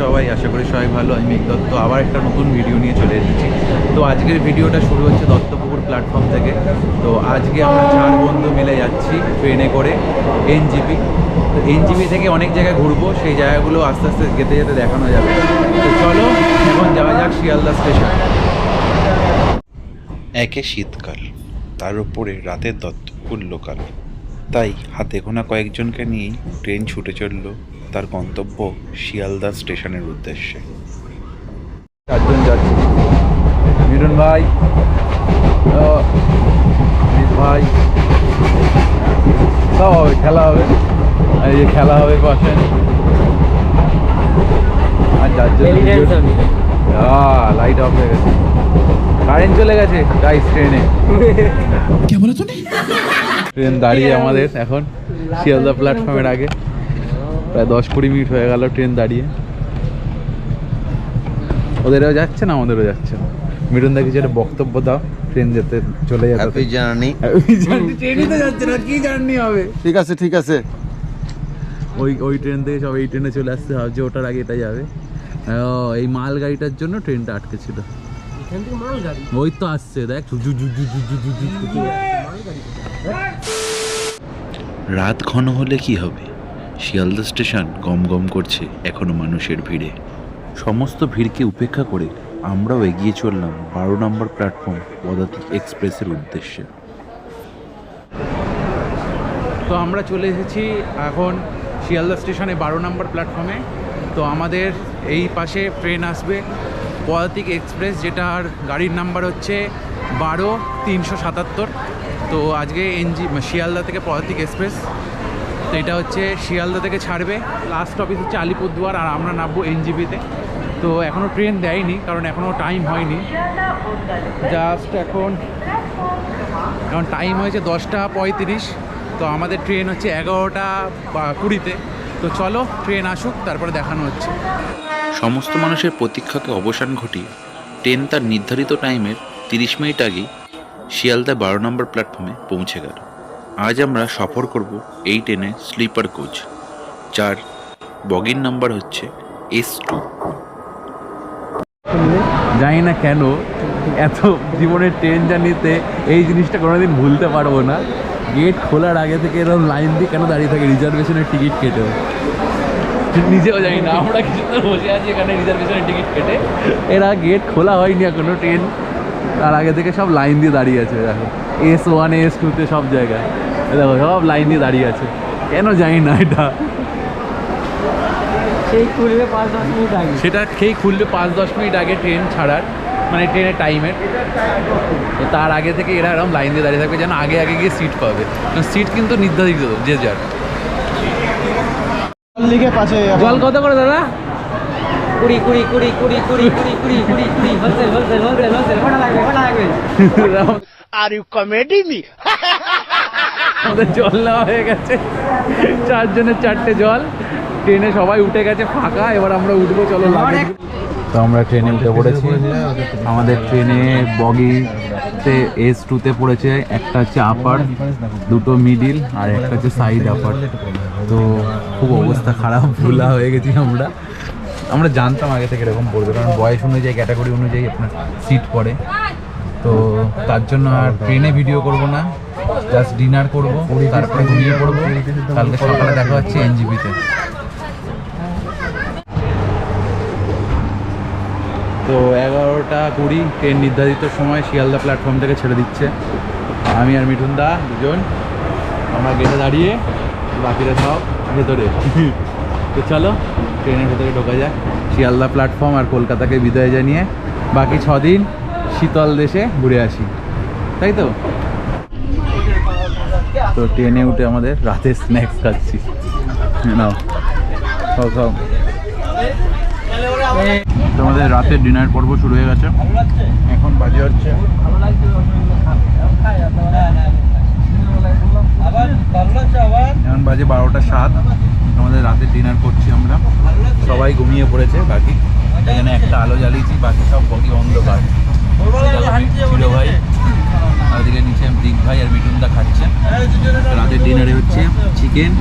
সবাই, আশা করি সবাই ভালো। আমি মেঘ দত্ত, আবার একটা নতুন ভিডিও নিয়ে চলে এসেছি। তো আজকের ভিডিওটা শুরু হচ্ছে দত্তপুকুর প্ল্যাটফর্ম থেকে। তো আজকে আমরা চার বন্ধু মিলে যাচ্ছি ট্রেনে করে এনজিপি তো এনজিপি থেকে অনেক জায়গায় ঘুরবো, সেই জায়গাগুলো আস্তে আস্তে যেতে যেতে দেখানো যাবে। তো চলো, এখন যাওয়া যাক শিয়ালদা স্টেশন একে শীতকাল, তার উপরে রাতের দত্তপুর লোকাল তাই হাতে গোনা কয়েকজনকে নিয়েই ট্রেন ছুটে চলল তার গন্তব্য শিয়ালদা স্টেশনের উদ্দেশ্যে। চারজন যাচ্ছি। মিঠুন ভাই ভাই সব হবে খেলা হবে। এই যে খেলা হবে পাশে আর চারজন লাইট অফ হয়ে গেছে। কারেন্ট চলে গেছে গাইস ট্রেনে ট্রেন দাঁড়িয়ে আমাদের এখন শিয়ালদা প্ল্যাটফর্মের আগে। প্রায় দশ কুড়ি মিনিট হয়ে গেল ট্রেন দাঁড়িয়ে। ওদেরও যাচ্ছে না আমাদেরও যাচ্ছে না। মিঠুন দা কিছু একটা বক্তব্য দাও ট্রেন যেতে চলে যাবে জার্নি ট্রেনই তো যাচ্ছে না কি জার্নি হবে? ঠিক আছে ঠিক আছে। ওই ওই ট্রেন থেকে সব এই ট্রেনে চলে আসতে হবে যে ওটার আগে এটা যাবে। ও এই মাল গাড়িটার জন্য ট্রেনটা আটকে ছিল। ওই তো আসছে দেখ জু জু জু জু জু জু জু রাত ঘন হলে কি হবে? শিয়ালদা স্টেশন গম গম করছে এখনও মানুষের ভিড়ে। সমস্ত ভিড়কে উপেক্ষা করে আমরাও এগিয়ে চললাম বারো নম্বর প্ল্যাটফর্ম পদাতিক এক্সপ্রেসের উদ্দেশ্যে। তো আমরা চলে এসেছি এখন শিয়ালদা স্টেশনে বারো নম্বর প্ল্যাটফর্মে। তো আমাদের এই পাশে ট্রেন আসবে পদাতিক এক্সপ্রেস, যেটার গাড়ির নাম্বার হচ্ছে বারো তিনশো সাতাত্তর। তো আজকে এনজি শিয়ালদা থেকে পদাতিক এক্সপ্রেস, তো এটা হচ্ছে শিয়ালদা থেকে ছাড়বে। লাস্ট অফিস হচ্ছে আলিপুরদুয়ার আর আমরা নামবো এনজিবিতে। তো এখনও ট্রেন দেয়নি, কারণ এখনও টাইম হয়নি। জাস্ট এখন এখন টাইম হয়েছে দশটা পঁয়ত্রিশ, তো আমাদের ট্রেন হচ্ছে এগারোটা কুড়িতে। তো চলো ট্রেন আসুক, তারপরে দেখানো হচ্ছে। সমস্ত মানুষের প্রতীক্ষাকে অবসান ঘটিয়ে ট্রেন তার নির্ধারিত টাইমের তিরিশ মিনিট আগেই শিয়ালদা বারো নম্বর প্ল্যাটফর্মে পৌঁছে গেল। আজ আমরা সফর করব এই ট্রেনে স্লিপার কোচ যার বগির নাম্বার হচ্ছে এস টু জানি না কেন, এত জীবনের ট্রেন জার্নিতে এই জিনিসটা কোনোদিন ভুলতে পারব না। গেট খোলার আগে থেকে এরকম লাইন দিয়ে কেন দাঁড়িয়ে থাকে রিজার্ভেশনের টিকিট কেটেও নিজেও জানি না, আমরা কিছুক্ষণ বসে আছি এখানে রিজার্ভেশনের টিকিট কেটে। এরা গেট খোলা হয়নি এখনও ট্রেন তার আগে থেকে সব লাইন দিয়ে দাঁড়িয়ে আছে দেখো। এস ওয়ান এস টুতে সব জায়গায়। দেখো সব লাইন দিয়ে দাঁড়িয়ে আছে। কেন জানি না এটা। সেই খুলবে পাঁচ দশ মিনিট আগে। সেটা খেয়েই খুলবে পাঁচ দশ মিনিট আগে ট্রেন ছাড়ার মানে ট্রেনের টাইমের তো তার আগে থেকে এরা এরকম লাইন দিয়ে দাঁড়িয়ে থাকবে যেন আগে আগে গিয়ে সিট পাবে। সিট কিন্তু নির্ধারিত যে যার। জল কত করে দাদা? কুড়ি কুড়ি কুড়ি কুড়ি কুড়ি কুড়ি কুড়ি কুড়ি কুড়ি হোলসেল হোলসেল হোলসেল হোলসেল কটা লাগবে কটা লাগবে। আর ইউ কমেডি মি আমাদের জল নেওয়া হয়ে গেছে। চারজনের চারটে জল। ট্রেনে সবাই উঠে গেছে ফাঁকা এবার আমরা উঠবো চলো তো আমরা ট্রেনে উঠে পড়েছি। আমাদের ট্রেনে বগিতে এস টুতে পড়েছে একটা হচ্ছে আপার দুটো মিডিল আর একটা হচ্ছে সাইড আপার তো খুব অবস্থা খারাপ ভুলা হয়ে গেছি আমরা। আমরা জানতাম আগে থেকে এরকম পড়বে, কারণ বয়স অনুযায়ী ক্যাটাগরি অনুযায়ী আপনার সিট পড়ে। তো তার জন্য আর ট্রেনে ভিডিও করব না জাস্ট ডিনার করব, তারপরে ঘুমিয়ে পড়ব। কালকে সকালে দেখা হচ্ছে এনজিপিতে তো। এগারোটা কুড়ি ট্রেন নির্ধারিত সময় শিয়ালদা প্ল্যাটফর্ম থেকে ছেড়ে দিচ্ছে। আমি আর মিঠুন দা দুজন। আমরা গেটে দাঁড়িয়ে বাকিরা সব ভেতরে। তো চলো ট্রেনের ভেতরে ঢোকা যাক। শিয়ালদা প্ল্যাটফর্ম আর কলকাতাকে বিদায় জানিয়ে বাকি ছদিন শীতল দেশে ঘুরে আসি। তাই তো? তো ট্রেনে উঠে আমাদের রাতে স্ন্যাক্স খাচ্ছি। নাও, খাও খাও। তো আমাদের রাতের ডিনার পর্ব শুরু হয়ে গেছে। এখন বাজে হচ্ছে এখন বাজে বারোটা সাত। আমাদের রাতের ডিনার করছি আমরা। সবাই ঘুমিয়ে পড়েছে, বাকি। এখানে একটা আলো জ্বালিয়েছি, বাকি সব বকি অন্ধকার। ভাই। নিচে দিক ভাই আর খাচ্ছে। রাতের ডিনারে হচ্ছে চিকেন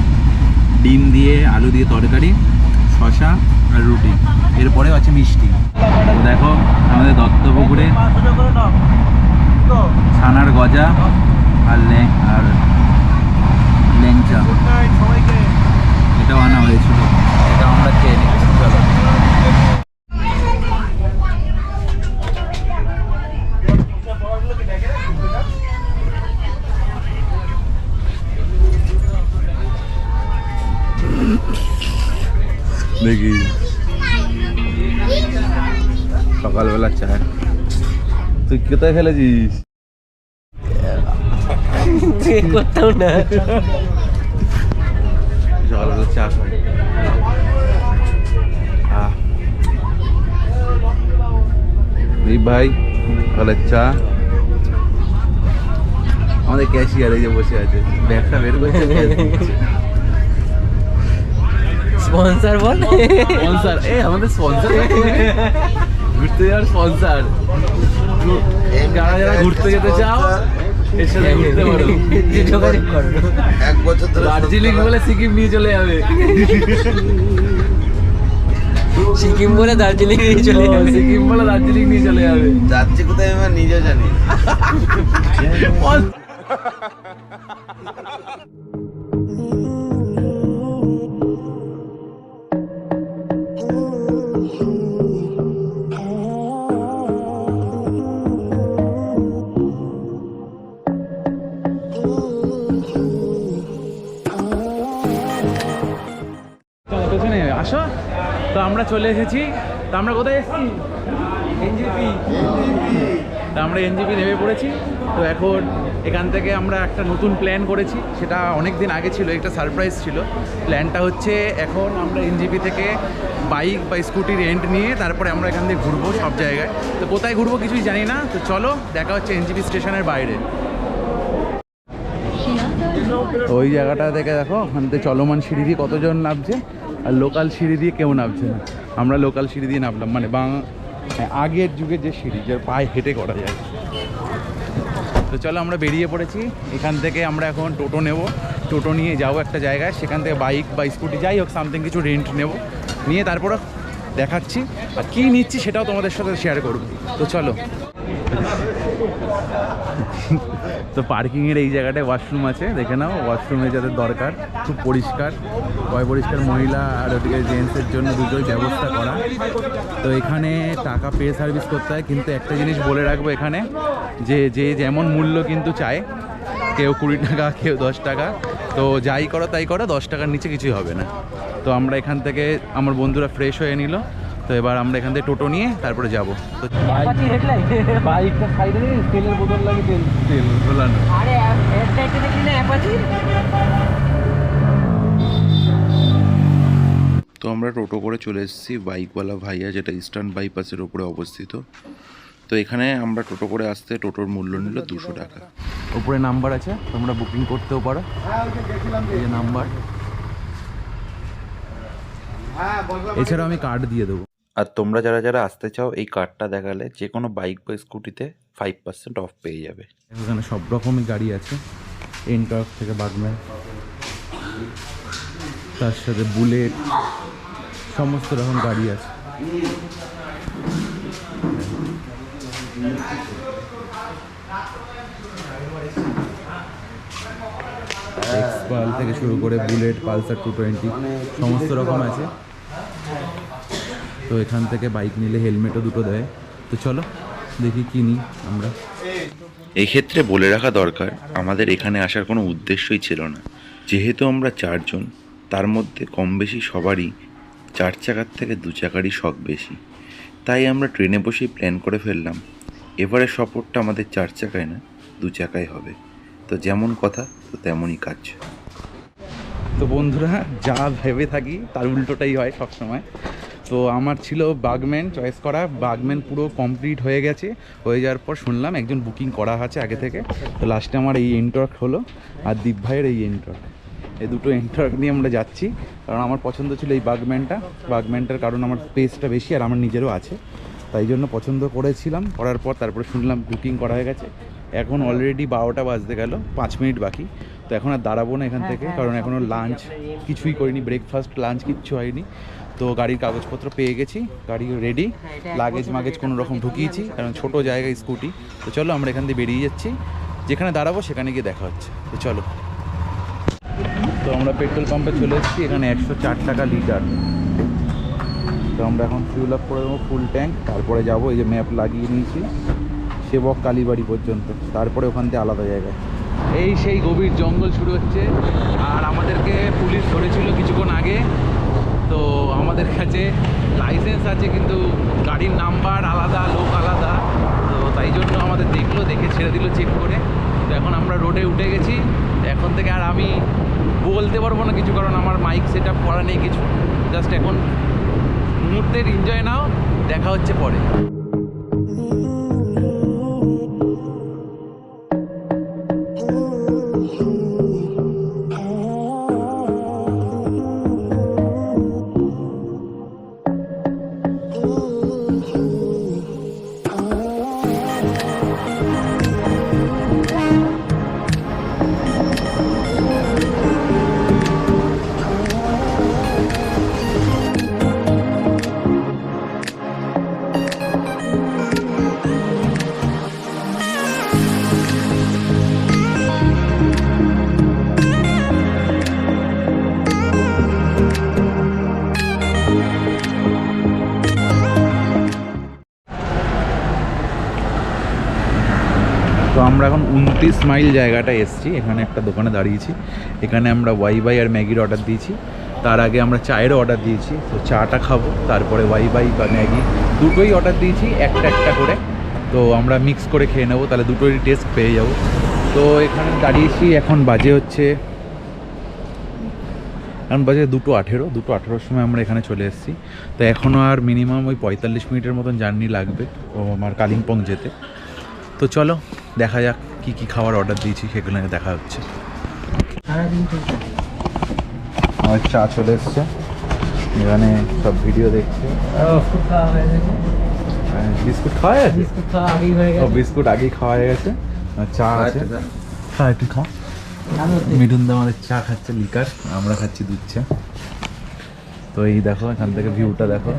ডিম দিয়ে আলু দিয়ে তরকারি আর রুটি। আছে মিষ্টি। দেখো, আমাদের ছানার গজা আর আর লেংচা। এটাও আনা হয়েছিল এটা আমরা খেয়ে নিচ্ছি চলো দেখি সকালবেলা চা তুই কোথায় খেলেছিস করতাম না সকালবেলা চা খাই আহ। এই ভাই সকালের চা। আমাদের ক্যাশিয়ার এই যে বসে আছে ব্যাগটা বের দিচ্ছে। স্পন্সর বল? স্পন্সর এ আমাদের স্পন্সর ঘুরতে যাওয়ার স্পন্সর যারা যারা ঘুরতে যেতে চাও এর সাথে ঘুরতে পারো। যোগাযোগ করো এক বছর ধরে দার্জিলিং বলে সিকিম নিয়ে চলে যাবে। সিকিম বলে দার্জিলিং নিয়ে চলে যাবে। সিকিম বলে দার্জিলিং নিয়ে চলে যাবে। যাচ্ছে কোথায় আমি নিজে জানি আসো। তো আমরা চলে এসেছি। তো আমরা কোথায় এসেছি? এনজিপি। তো আমরা এনজিপি নেমে পড়েছি। তো এখন এখান থেকে আমরা একটা নতুন প্ল্যান করেছি। সেটা অনেক দিন আগে ছিল, একটা সারপ্রাইজ ছিল। প্ল্যানটা হচ্ছে এখন আমরা এনজিপি থেকে বাইক বা স্কুটি রেন্ট নিয়ে তারপরে আমরা এখান থেকে ঘুরবো সব জায়গায়। তো কোথায় ঘুরবো কিছুই জানি না। তো চলো, দেখা হচ্ছে এনজিপি স্টেশনের বাইরে। ওই জায়গাটা দেখে দেখো, ওখান থেকে চলমান সিঁড়ি কতজন নামছে? আর লোকাল সিঁড়ি দিয়ে কেউ নামছে না। আমরা লোকাল সিঁড়ি দিয়ে নামলাম মানে বাং হ্যাঁ, আগের যুগে যে সিঁড়ি যে পায়ে হেঁটে করা যায়। তো চলো আমরা বেরিয়ে পড়েছি। এখান থেকে আমরা এখন টোটো নেব। টোটো নিয়ে যাব একটা জায়গায় সেখান থেকে বাইক বা স্কুটি যাই হোক সামথিং কিছু রেন্ট নেব। নিয়ে তারপরে দেখাচ্ছি। আর কী নিচ্ছি সেটাও তোমাদের সাথে শেয়ার করব। তো চলো। তো পার্কিংয়ের এই জায়গাটায় ওয়াশরুম আছে, দেখে নাও, ওয়াশরুমে যাদের দরকার, খুব পরিষ্কার। পয় পরিষ্কার মহিলা আর ওদিকে জেন্টসের জন্য দুটোই ব্যবস্থা করা। তো এখানে টাকা পে সার্ভিস করতে হয়, কিন্তু একটা জিনিস বলে রাখব এখানে, যে যে যেমন মূল্য কিন্তু চায়, কেউ কুড়ি টাকা, কেউ দশ টাকা, তো যাই করো তাই করো, দশ টাকার নিচে কিছুই হবে না। তো আমরা এখান থেকে, আমার বন্ধুরা ফ্রেশ হয়ে নিল তো এবার আমরা এখান থেকে টোটো নিয়ে তারপরে যাব। তো বাইকটা তেলের বোতল লাগে তেল। তেল ভোলানো আরে হেডলাইটটা দেখলি না অ্যাপাচি? তো আমরা টোটো করে চলে এসেছি বাইকওয়ালা ভাইয়া যেটা ইস্টার্ন বাইপাসের ওপরে অবস্থিত। তো এখানে আমরা টোটো করে আসতে টোটোর মূল্য নিল দুশো টাকা। উপরে নাম্বার আছে তোমরা বুকিং করতেও পারো। এই নাম্বার। এছাড়াও আমি কার্ড দিয়ে দেবো। আর তোমরা যারা যারা আসতে চাও, এই কার্ডটা দেখালে যে কোনো বাইক বা স্কুটিতে ফাইভ পার্সেন্ট অফ পেয়ে যাবে। এখানে সব রকমই গাড়ি আছে। এনটর্ক থেকে বাগম্যান তার সাথে বুলেট সমস্ত রকম গাড়ি আছে। থেকে শুরু করে বুলেট পালসার টু টোয়েন্টি সমস্ত রকম আছে। তো এখান থেকে বাইক নিলে হেলমেটও দুটো দেয়। তো চলো দেখি কিনি আমরা। এই ক্ষেত্রে বলে রাখা দরকার আমাদের এখানে আসার কোনো উদ্দেশ্যই ছিল না। যেহেতু আমরা চারজন তার মধ্যে কম বেশি সবারই চার চাকার থেকে দু চাকারই শখ বেশি। তাই আমরা ট্রেনে বসেই প্ল্যান করে ফেললাম এবারে সফরটা আমাদের চার চাকায় না দু চাকায় হবে। তো যেমন কথা তো তেমনই কাজ। তো বন্ধুরা যা ভেবে থাকি তার উল্টোটাই হয় সব সময় তো আমার ছিল বাগম্যান চয়েস করা। বাগম্যান পুরো কমপ্লিট হয়ে গেছে। হয়ে যাওয়ার পর শুনলাম একজন বুকিং করা আছে আগে থেকে। তো লাস্টে আমার এই এন্টর্ক হলো আর দীপ ভাইয়ের এই এন্টর্ক এই দুটো এন্টর্ক নিয়ে আমরা যাচ্ছি। কারণ আমার পছন্দ ছিল এই বাগম্যানটা বাগম্যানটার কারণ আমার স্পেসটা বেশি আর আমার নিজেরও আছে। তাই জন্য পছন্দ করেছিলাম। করার পর তারপরে শুনলাম বুকিং করা হয়ে গেছে। এখন অলরেডি বারোটা বাজতে গেল পাঁচ মিনিট বাকি। তো এখন আর দাঁড়াবো না এখান থেকে কারণ এখনও লাঞ্চ কিছুই করিনি ব্রেকফাস্ট লাঞ্চ কিচ্ছু হয়নি। তো গাড়ির কাগজপত্র পেয়ে গেছি গাড়ি রেডি লাগেজ মাগেজ কোনো রকম ঢুকিয়েছি কারণ ছোট জায়গায় স্কুটি তো চলো আমরা এখান দিয়ে বেরিয়ে যাচ্ছি যেখানে দাঁড়াবো সেখানে গিয়ে দেখা হচ্ছে। তো চলো। তো আমরা পেট্রোল পাম্পে চলে এসেছি এখানে একশো চার টাকা লিটার তো আমরা এখন ফিউল আপ করে দেবো ফুল ট্যাঙ্ক তারপরে যাব এই যে ম্যাপ লাগিয়ে নিয়েছি। সেবক কালীবাড়ি পর্যন্ত, তারপরে ওখান থেকে আলাদা জায়গায়। এই সেই গভীর জঙ্গল শুরু হচ্ছে। আর আমাদেরকে পুলিশ ধরেছিল কিছুক্ষণ আগে। তো আমাদের কাছে লাইসেন্স আছে, কিন্তু গাড়ির নাম্বার আলাদা, লোক আলাদা। তো তাই জন্য আমাদের দেখল, দেখে ছেড়ে দিল চেক করে। তো এখন আমরা রোডে উঠে গেছি। এখন থেকে আর আমি বলতে পারব না কিছু, কারণ আমার মাইক সেট আপ করা নেই কিছু। জাস্ট এখন মুহূর্তের এনজয় নাও, দেখা হচ্ছে পরে। উনত্রিশ মাইল জায়গাটা এসছি, এখানে একটা দোকানে দাঁড়িয়েছি। এখানে আমরা ওয়াই বাই আর ম্যাগির অর্ডার দিয়েছি। তার আগে আমরা চায়েরও অর্ডার দিয়েছি, তো চাটা খাব, তারপরে ওয়াই বাই বা ম্যাগি দুটোই অর্ডার দিয়েছি, একটা একটা করে। তো আমরা মিক্স করে খেয়ে নেব, তাহলে দুটোরই টেস্ট পেয়ে যাব। তো এখানে দাঁড়িয়েছি, এখন বাজে হচ্ছে, এখন বাজে দুটো আঠেরো, দুটো আঠেরোর সময় আমরা এখানে চলে এসেছি। তো এখনও আর মিনিমাম ওই পঁয়তাল্লিশ মিনিটের মতন জার্নি লাগবে আমার কালিম্পং যেতে। তো চলো, দেখা যাক। কি কি খাবার অর্ডার দিয়েছি সেগুলো দেখা হচ্ছে। আমার চা চলে এসছে। এখানে সব ভিডিও দেখছে। বিস্কুট খাওয়া হয়ে গেছে? হ্যাঁ, বিস্কুট খাওয়া গেছে বিস্কুট আগেই ও বিস্কুট আগেই খাওয়া হয়ে গেছে। চা আছে। খা একটু খা। মিঠুন দা আমাদের চা খাচ্ছে লিকার আমরা খাচ্ছি দুধ চা। তো এই দেখো এখান থেকে ভিউটা দেখো।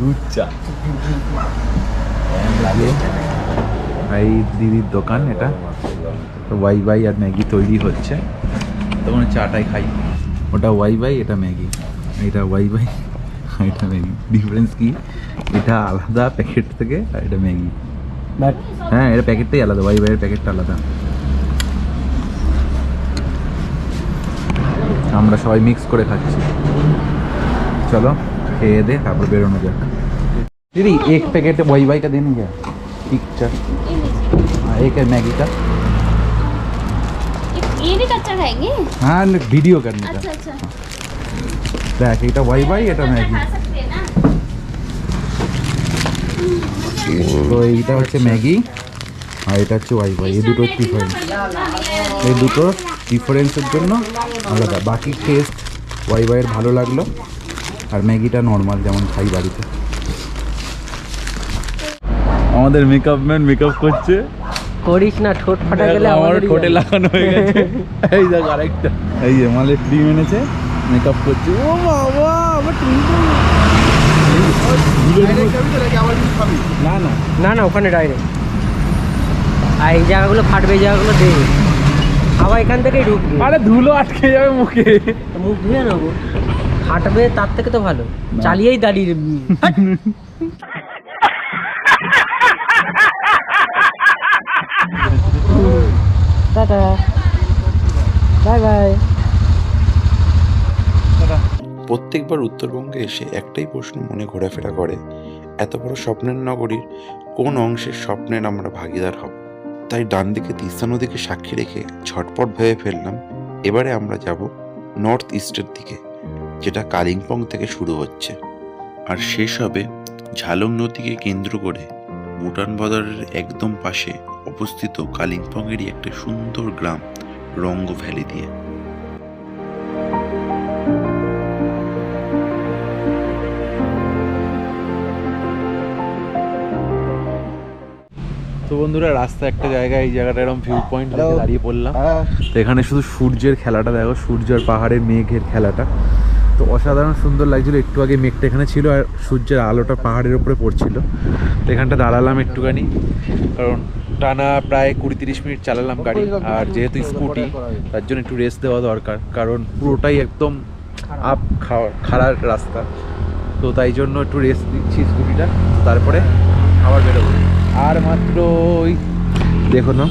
দুধ চা। লাগে। ভাই দিদির দোকান এটা। ওয়াই বাই আর ম্যাগি তৈরি হচ্ছে। তখন চাটাই খাই। ওটা ওয়াই বাই এটা ম্যাগি। এটা ওয়াই বাই এটা ম্যাগি। ডিফারেন্স কি? এটা আলাদা প্যাকেট থেকে আর এটা ম্যাগি। হ্যাঁ এটা প্যাকেটটাই আলাদা ওয়াই বাইয়ের প্যাকেটটা আলাদা। আমরা সবাই মিক্স করে খাচ্ছি। চলো খেয়ে দে তারপর বেরোনো যাক। দিদি এক প্যাকেটে ওয়াই বাইটা দিন যা। पिक्चर हाँ एक है मैगी का ये भी कच्चा खाएंगे हाँ वीडियो करने का अच्छा अच्छा দেখ এটা ওয়াই বাই এটা ম্যাগি खा सकते हैं ना তো এইটা হচ্ছে ম্যাগি আর এটা হচ্ছে ওয়াই বাই এই দুটো ডিফারেন্স এই দুটো ডিফারেন্সের জন্য আলাদা বাকি টেস্ট ওয়াই বাইয়ের ভালো লাগলো আর ম্যাগিটা নর্মাল যেমন খাই বাড়িতে আমাদের মেকআপ ম্যান মেকআপ করছে। করিস না ঠোঁট ফাটা গেলে আমার ঠোঁটে লাগানো হয়ে গেছে। এই দেখ আরেকটা। এই যে মালের ক্রিম এনেছে মেকআপ করছে। ও বাবা আমার না না। না না ওখানে ডাইরেক্ট আর এই জায়গাগুলো ফাটবে এই জায়গাগুলো দে। আবার এখান থেকেই ঢুকবে। আরে ধুলো আটকে যাবে মুখে। মুখ ধুয়ে নেব। ফাটবে তার থেকে তো ভালো। চালিয়েই দাঁড়িয়ে টাটা। Bye bye. প্রত্যেকবার উত্তরবঙ্গে এসে একটাই প্রশ্ন মনে ঘোরাফেরা করে এত বড় স্বপ্নের নগরীর কোন অংশের স্বপ্নের আমরা ভাগিদার হব? তাই ডান দিকে তিস্তা নদীকে সাক্ষী রেখে ঝটপট ভেবে ফেললাম এবারে আমরা যাব নর্থ ইস্টের দিকে যেটা কালিম্পং থেকে শুরু হচ্ছে। আর শেষ হবে ঝালং নদীকে কেন্দ্র করে ভুটান বর্ডারের একদম পাশে অবস্থিত কালিম্পংয়েরই একটা সুন্দর গ্রাম রঙ্গ ভ্যালি দিয়ে। তো বন্ধুরা রাস্তা একটা জায়গায় এই জায়গাটা এরকম ভিউ পয়েন্ট দাঁড়িয়ে পড়লাম। তো এখানে শুধু সূর্যের খেলাটা দেখো সূর্য আর পাহাড়ের মেঘের খেলাটা। তো অসাধারণ সুন্দর লাগছিল। একটু আগে মেঘটা এখানে ছিল আর সূর্যের আলোটা পাহাড়ের উপরে পড়ছিল। তো এখানটা দাঁড়ালাম একটুখানি, কারণ টানা প্রায় কুড়ি তিরিশ মিনিট চালালাম গাড়ি আর যেহেতু স্কুটি, তার জন্য একটু রেস্ট দেওয়া দরকার, কারণ পুরোটাই একদম আপ খাড়ার রাস্তা। তো তাই জন্য একটু রেস্ট দিচ্ছি স্কুটিটা তারপরে আবার বেরোবো। আর মাত্র ওই দেখো না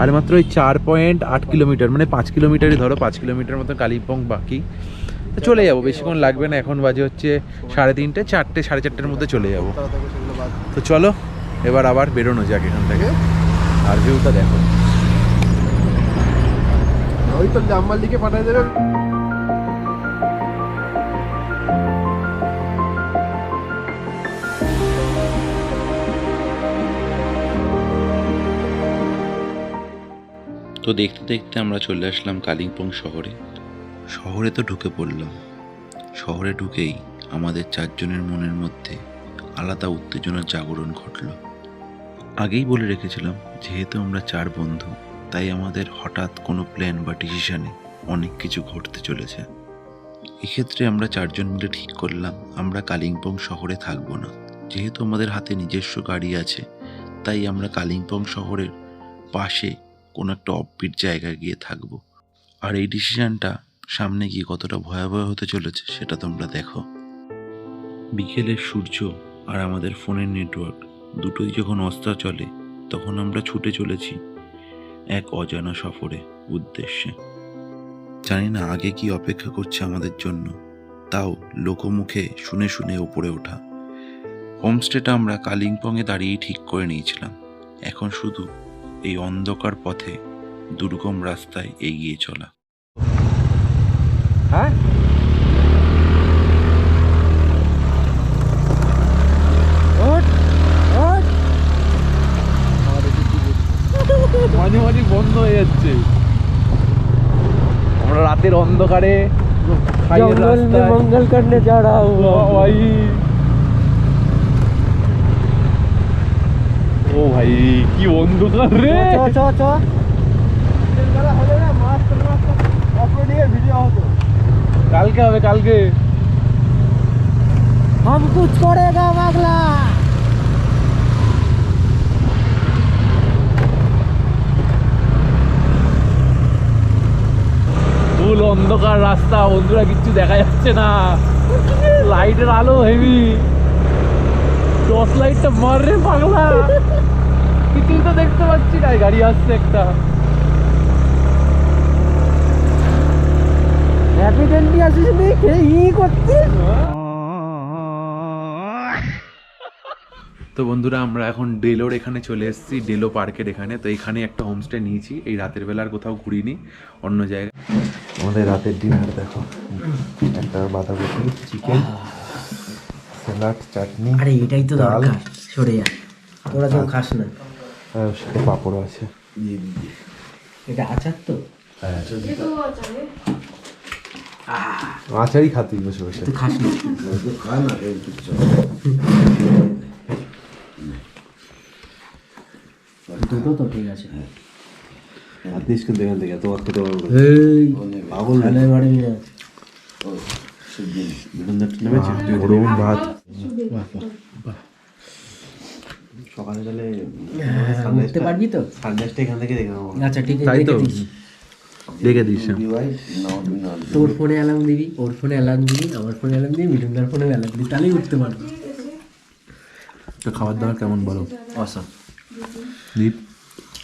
আর মাত্র ওই চার পয়েন্ট আট কিলোমিটার মানে পাঁচ কিলোমিটারই ধরো, পাঁচ কিলোমিটার মতো কালিম্পং বাকি। তো চলে যাব বেশিক্ষণ লাগবে না এখন বাজে হচ্ছে সাড়ে তিনটে চারটে সাড়ে চারটের মধ্যে চলে যাব। তো চলো এবার আবার বেরোনো যাক এখান থেকে। আর ভিউটা দেখো। ওই তো জাম্বাল দিকে পাঠিয়ে দেবে। তো দেখতে দেখতে আমরা চলে আসলাম কালিম্পং শহরে। শহরে তো ঢুকে পড়লাম। শহরে ঢুকেই আমাদের চারজনের মনের মধ্যে আলাদা উত্তেজনার জাগরণ ঘটল। আগেই বলে রেখেছিলাম, যেহেতু আমরা চার বন্ধু, তাই আমাদের হঠাৎ কোনো প্ল্যান বা ডিসিশনে অনেক কিছু ঘটতে চলেছে। এক্ষেত্রে আমরা চারজন মিলে ঠিক করলাম, আমরা কালিম্পং শহরে থাকব না। যেহেতু আমাদের হাতে নিজস্ব গাড়ি আছে, তাই আমরা কালিম্পং শহরের পাশে কোনো একটা অফবিট জায়গায় গিয়ে থাকব। আর এই ডিসিশনটা সামনে গিয়ে কতটা ভয়াবহ হতে চলেছে সেটা তোমরা দেখো। বিকেলের সূর্য আর আমাদের ফোনের নেটওয়ার্ক দুটোই যখন অস্তা চলে, তখন আমরা ছুটে চলেছি এক অজানা সফরে উদ্দেশ্যে। জানি না আগে কি অপেক্ষা করছে আমাদের জন্য, তাও লোকমুখে শুনে শুনে ওপরে ওঠা। হোমস্টেটা আমরা কালিম্পংয়ে দাঁড়িয়েই ঠিক করে নিয়েছিলাম। এখন শুধু এই অন্ধকার পথে দুর্গম রাস্তায় এগিয়ে চলা। হ্যাঁ? মাঝে মাঝে বন্ধ হয়ে যাচ্ছে। আমরা রাতের অন্ধকারে মঙ্গল করনে যা ও ভাই কি অন্ধকার রে। চ চ চ। হবে না মাস্ট মাস্ট অপলোডিং এর ভিডিও হতো। কালকে হবে কালকে हम कुछ करेगा पागला ফুল অন্ধকার রাস্তা বন্ধুরা কিচ্ছু দেখা যাচ্ছে না লাইটের আলো হেভি টর্চ লাইটটা মার রে পাগলা কিছুই তো দেখতে পাচ্ছি না গাড়ি আসছে একটা এভিডেন্টলি আসিস নি খেয়ে ই করছিস তো বন্ধুরা আমরা এখন ডেলোর এখানে চলে এসেছি ডেলো পার্কের এখানে। তো এখানে একটা হোমস্টে নিয়েছি এই রাতের বেলার কোথাও ঘুরিনি অন্য জায়গায়। আমাদের রাতের ডিনার দেখো। একটা বাঁধাকপি চিকেন স্যালাড চাটনি আরে এটাই তো দরকার সরে যা। তোরা কেউ খাস না। আর সাথে পাঁপড় আছে। এটা আচার তো? আচারই খাতুই বসে বসে খাস না দুটো তো ঠিক আছে কিন্তু এখান থেকে তোমার খেতে পারব এই পাগল খেলে পারবি না নেমেছে গরম ভাত সকালে তাহলে উঠতে পারবি তো সানরাইজটা এখান থেকে দেখে নেব আচ্ছা ঠিক আছে তাই তো দেখে দিস হ্যাঁ। তোর ফোনে অ্যালার্ম দিবি ওর ফোনে অ্যালার্ম দিবি আমার ফোনে অ্যালার্ম দিবি মিঠুনদার ফোনে অ্যালার্ম দিবি তাহলেই উঠতে পারব। তো খাবার দাবার কেমন বলো? অসম দীপ?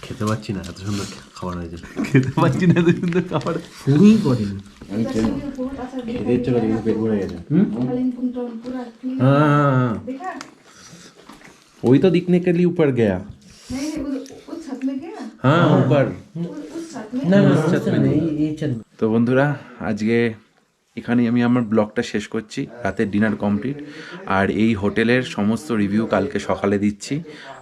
খেতে পারছি না এত সুন্দর খাবার হয়েছে। খেতে পারছি না এত সুন্দর খাবার। তুমি করেন। আমি খেতে ইচ্ছে করে পেট ভরে হ্যাঁ। ওই তো দিকনে কে লিয়ে উপর গয়া। गया हाँ ऊपर না না ছাদ না এই এই ছাদ না। তো বন্ধুরা আজকে এখানেই আমি আমার ব্লগটা শেষ করছি রাতের ডিনার কমপ্লিট আর এই হোটেলের সমস্ত রিভিউ কালকে সকালে দিচ্ছি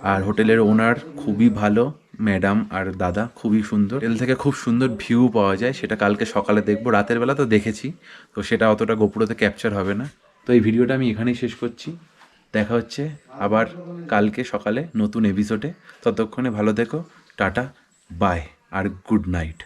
আর হোটেলের ওনার খুবই ভালো ম্যাডাম আর দাদা খুবই সুন্দর হোটেল থেকে খুব সুন্দর ভিউ পাওয়া যায় সেটা কালকে সকালে দেখবো রাতের বেলা তো দেখেছি তো সেটা অতটা গোপুরতে ক্যাপচার হবে না তো এই ভিডিওটা আমি এখানেই শেষ করছি দেখা হচ্ছে আবার কালকে সকালে নতুন এপিসোডে ততক্ষণে ভালো থেকো টাটা বাই আর গুড নাইট।